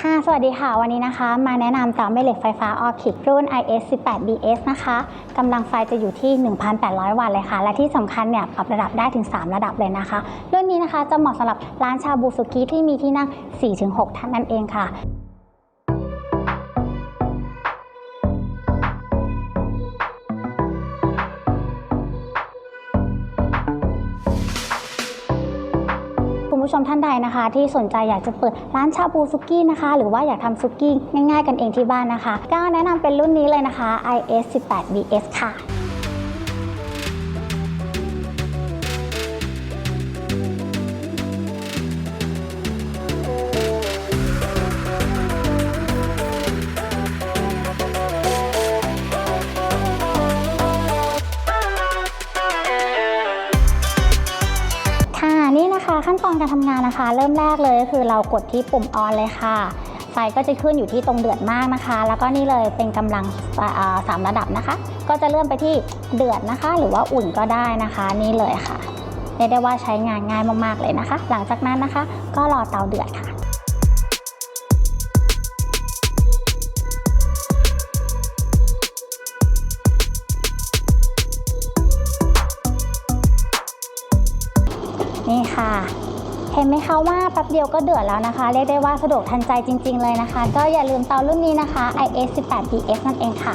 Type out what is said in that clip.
ค่ะ สวัสดีค่ะ วันนี้นะคะ มาแนะนำเตาแม่เหล็กไฟฟ้าออคิดรุ่น IS 18 BS นะคะกำลังไฟจะอยู่ที่ 1,800 วัตต์เลยค่ะ และที่สำคัญเนี่ยปรับระดับได้ถึง 3 ระดับเลยนะคะ รุ่นนี้นะคะจะเหมาะสำหรับร้านชาบูสุกี้ที่มีที่นั่ง 4-6 ท่านนั่นเองค่ะ ผู้ชมท่านใดนะคะ ที่สนใจอยากจะเปิดร้านชาบูซุกี้นะคะ หรือว่าอยากทำซุกี้ง่ายๆกันเองที่บ้านนะคะ ก็แนะนำเป็นรุ่นนี้เลยนะคะ IS 18 BS ค่ะ นี่นะคะขั้นตอนการทำงานนะคะ เริ่มแรกเลยก็คือเรากดที่ปุ่มออนเลยค่ะไฟก็จะขึ้นอยู่ที่ตรงเดือดมากนะคะ แล้วก็นี่เลยเป็นกำลังสามระดับนะคะ ก็จะเลื่อนไปที่เดือดนะคะ หรือว่าอุ่นก็ได้นะคะนี่เลยค่ะเรียกได้ว่าใช้งานง่ายมากๆเลยนะคะ หลังจากนั้นนะคะ ก็รอเตาเดือดค่ะ นี่ค่ะ เห็นไหมคะว่าแป๊บเดียวก็เดือดแล้วนะคะ เรียกได้ว่าสะดวกทันใจจริง ๆ เลยนะคะ ก็อย่าลืมเตารุ่นนี้นะคะ IS 18 PS นั่นเองค่ะ